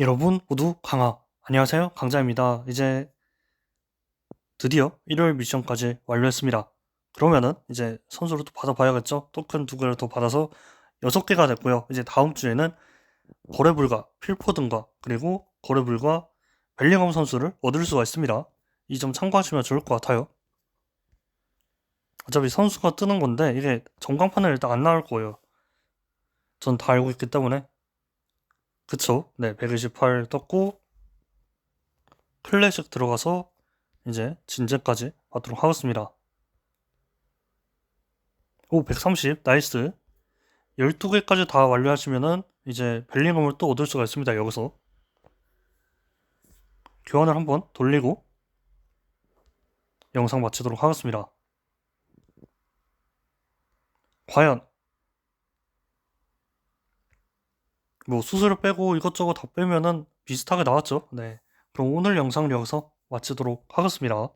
여러분 모두 강하 안녕하세요. 강자입니다. 이제 드디어 일요일 미션까지 완료했습니다. 그러면은 이제 선수를 또 받아봐야겠죠? 토큰 두 개를 더 받아서 여섯 개가 됐고요. 이제 다음 주에는 거래불가 필포든가 그리고 거래불가 벨링엄 선수를 얻을 수가 있습니다. 이 점 참고하시면 좋을 것 같아요. 어차피 선수가 뜨는 건데 이게 전광판은 일단 안 나올 거예요. 전 다 알고 있기 때문에 그쵸. 네, 128 떴고, 클래식 들어가서 이제 진제까지 받도록 하겠습니다. 오, 130. 나이스. 12개까지 다 완료하시면은 이제 벨링엄을 또 얻을 수가 있습니다. 여기서. 교환을 한번 돌리고 영상 마치도록 하겠습니다. 과연 뭐 수수료 빼고 이것저것 다 빼면은 비슷하게 나왔죠. 네. 그럼 오늘 영상을 여기서 마치도록 하겠습니다.